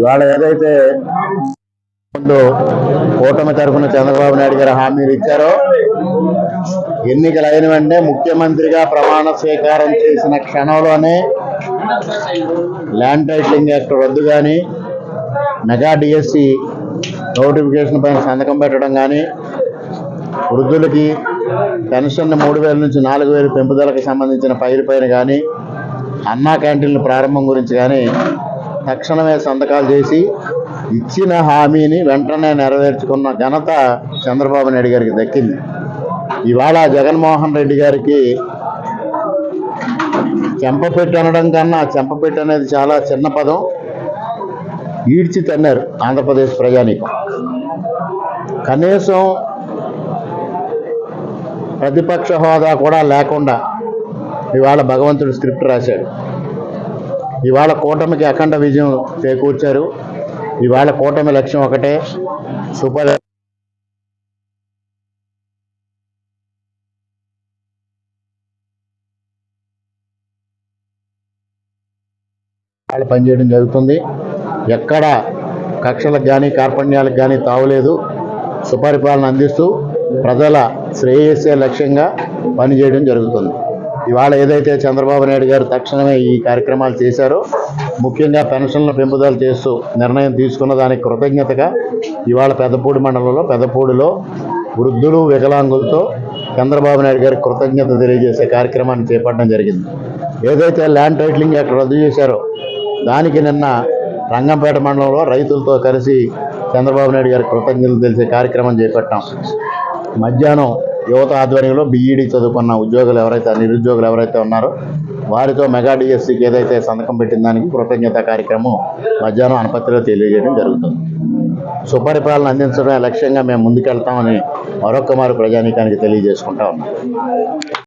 ఇవాళ ఏదైతే ముందు కూటమి తరఫున చంద్రబాబు నాయుడు గారు హామీలు ఇచ్చారో ఎన్నికలు అయిన వెంటనే ముఖ్యమంత్రిగా ప్రమాణ స్వీకారం చేసిన క్షణంలోనే ల్యాండ్ టైటిలింగ్ యాక్ట్ రద్దు కానీ మెగా డిఎస్సి నోటిఫికేషన్ పైన సంతకం పెట్టడం కానీ వృద్ధులకి పెన్షన్ మూడు వేల నుంచి నాలుగు వేలు పెంపుదలకు సంబంధించిన పైరు పైన కానీ అన్నా క్యాంటీన్ల ప్రారంభం గురించి కానీ తక్షణమే సంతకాలు చేసి ఇచ్చిన హామీని వెంటనే నెరవేర్చుకున్న ఘనత చంద్రబాబు నాయుడు గారికి దక్కింది. ఇవాళ జగన్మోహన్ రెడ్డి గారికి చెంపపెట్టి అనడం కన్నా చెంపపెట్టి అనేది చాలా చిన్న పదం. ఈడ్చి తన్నారు ఆంధ్రప్రదేశ్ ప్రజానీకం. కనీసం ప్రతిపక్ష హోదా కూడా లేకుండా ఇవాళ భగవంతుడు స్క్రిప్ట్ రాశాడు. ఇవాళ కూటమికి అఖండ విజయం చేకూర్చారు. ఇవాళ కూటమి లక్ష్యం ఒకటే సూపర్ వాళ్ళు పనిచేయడం జరుగుతుంది. ఎక్కడ కక్షలకు కానీ కార్పణ్యాలకు కానీ తావలేదు. సుపరిపాలన అందిస్తూ ప్రజల శ్రేయస్సే లక్ష్యంగా పనిచేయడం జరుగుతుంది. ఇవాళ ఏదైతే చంద్రబాబు నాయుడు గారు తక్షణమే ఈ కార్యక్రమాలు చేశారో ముఖ్యంగా పెన్షన్ల పెంపుదల చేస్తూ నిర్ణయం తీసుకున్న దానికి కృతజ్ఞతగా ఇవాళ పెద్దపూడి మండలంలో పెద్దపూడిలో వృద్ధులు వికలాంగులతో చంద్రబాబు నాయుడు గారికి కృతజ్ఞత తెలియజేసే కార్యక్రమాన్ని చేపట్టడం జరిగింది. ఏదైతే ల్యాండ్ టైటిలింగ్ అక్కడ రద్దు చేశారో దానికి నిన్న రంగంపేట మండలంలో రైతులతో కలిసి చంద్రబాబు నాయుడు గారి కృతజ్ఞతలు తెలిసే కార్యక్రమం చేపట్టాం. మధ్యాహ్నం యువత ఆధ్వర్యంలో బీఈడి చదువుకున్న ఉద్యోగులు ఎవరైతే నిరుద్యోగులు ఎవరైతే ఉన్నారో వారితో మెగా డిఎస్సికి ఏదైతే సంతకం పెట్టిన దానికి కృతజ్ఞత కార్యక్రమం మధ్యాహ్నం అనపత్రిలో తెలియజేయడం జరుగుతుంది. సుపరిపాలన అందించడమే లక్ష్యంగా మేము ముందుకెళ్తామని మరొక్క మారు ప్రజానీకానికి తెలియజేసుకుంటా ఉన్నాం.